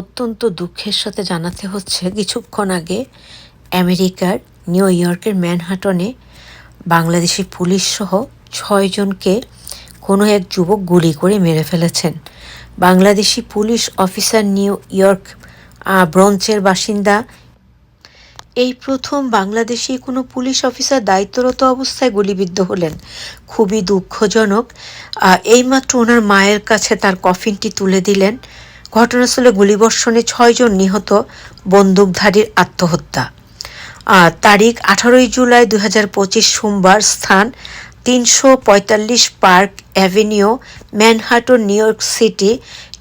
অত্যন্ত দুঃখের সাথে জানাতে হচ্ছে, কিছুক্ষণ আগে আমেরিকার নিউ ইয়র্কের ম্যানহাটনে বাংলাদেশি পুলিশ সহ ছয়জনকে কোনো এক যুবক গুলি করে মেরে ফেলেছেন। Bangladeshi police officer New York ব্রঞ্চের বাসিন্দা। এই প্রথম বাংলাদেশি কোনো পুলিশ অফিসার দায়িত্বরত অবস্থায় গুলিবিদ্ধ হলেন। খুবই দুঃখজনক। এইমাত্র ওনার মায়ের কাছে তার কফিনটি তুলে দিলেন। ঘটনাস্থলে গুলিবর্ষণে ছয়জন নিহত, বন্দুকধারীর আত্মহত্যা। তারিখ আঠারোই জুলাই দুই হাজার পঁচিশ সোমবার স্থান তিনশো পঁয়তাল্লিশ park avenue, Manhattan, New York City.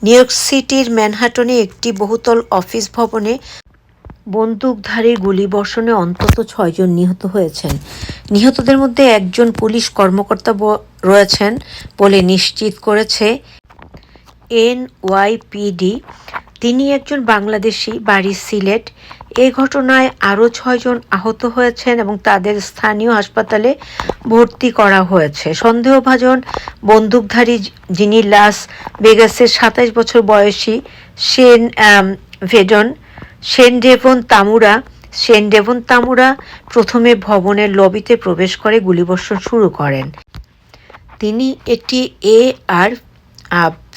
New York সিটির ম্যানহাটনে একটি বহুতল অফিস ভবনে বন্দুকধারীর গুলিবর্ষণে অন্তত ছয়জন নিহত হয়েছেন। নিহতদের মধ্যে একজন পুলিশ কর্মকর্তা রয়েছেন বলে নিশ্চিত করেছে এনওয়াইপিডি, তিনি একজন বাংলাদেশি, বাড়ি সিলেট। এ ঘটনায় আরও ছয়জন আহত হয়েছেন এবং তাদের স্থানীয় হাসপাতালে ভর্তি করা হয়েছে। সন্দেহভাজন বন্দুকধারী যিনি লাস বেগাসের সাতাইশ বছর বয়সী Shane Devon Shane Devon Tamura Shane Devon Tamura প্রথমে ভবনের লবিতে প্রবেশ করে গুলিবর্ষণ শুরু করেন। তিনি একটি এ আর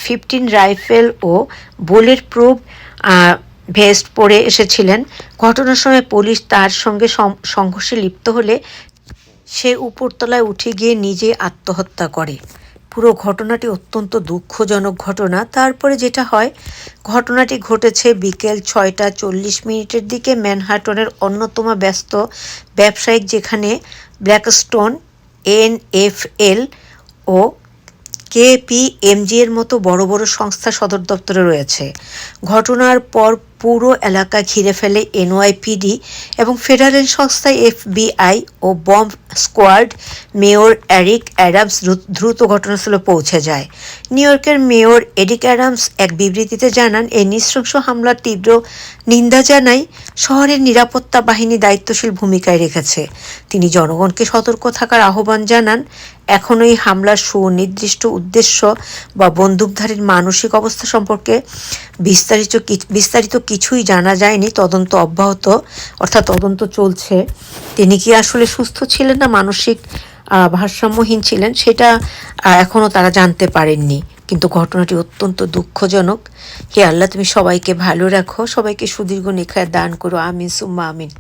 ফিফটিন রাইফেল ও বুলেট প্রুফ ভেস্ট পরে এসেছিলেন। ঘটনার সময় পুলিশ তার সঙ্গে সংঘর্ষে লিপ্ত হলে সে উপরতলায় উঠে গিয়ে নিজে আত্মহত্যা করে। পুরো ঘটনাটি অত্যন্ত দুঃখজনক ঘটনা। তারপরে যেটা হয়, ঘটনাটি ঘটেছে বিকেল ছয়টা চল্লিশ মিনিটের দিকে ম্যানহাটনের অন্যতম ব্যস্ত ব্যবসায়িক যেখানে ব্ল্যাকস্টোন, এন এফ এল ও কেপিএমজি এর মতো বড় বড় সংস্থা সদর দপ্তরে রয়েছে। ঘটনার পর পুরো এলাকা ঘিরে ফেলে এনওয়াইপিডি এবং ফেডারেল সংস্থা এফবিআই ও bomb squad mayor Eric Adams দ্রুত ঘটনাস্থলে পৌঁছে যায়। নিউ ইয়র্কের মেয়র এরিক অ্যাডামস এক বিবৃতিতে জানান এই নৃশংস হামলার তীব্র নিন্দা জানাই শহরের নিরাপত্তা বাহিনী দায়িত্বশীল ভূমিকায় রেখেছে। তিনি জনগণকে সতর্ক থাকার আহ্বান জানান এখনও এই হামলার সুনির্দিষ্ট উদ্দেশ্য বা বন্দুকধারীর মানসিক অবস্থা সম্পর্কে বিস্তারিত বিস্তারিত কিছুই জানা যায়নি, তদন্ত অব্যাহত, অর্থাৎ তদন্ত চলছে। তিনি কি আসলে সুস্থ ছিলেন না, মানসিক ভারসাম্যহীন ছিলেন, সেটা এখনও তারা জানতে পারেননি। কিন্তু ঘটনাটি অত্যন্ত দুঃখজনক। হে আল্লাহ, তুমি সবাইকে ভালো রাখো, সবাইকে সুদীর্ঘ নিখায় দান করো। আমিন, সুম্মা আমিন।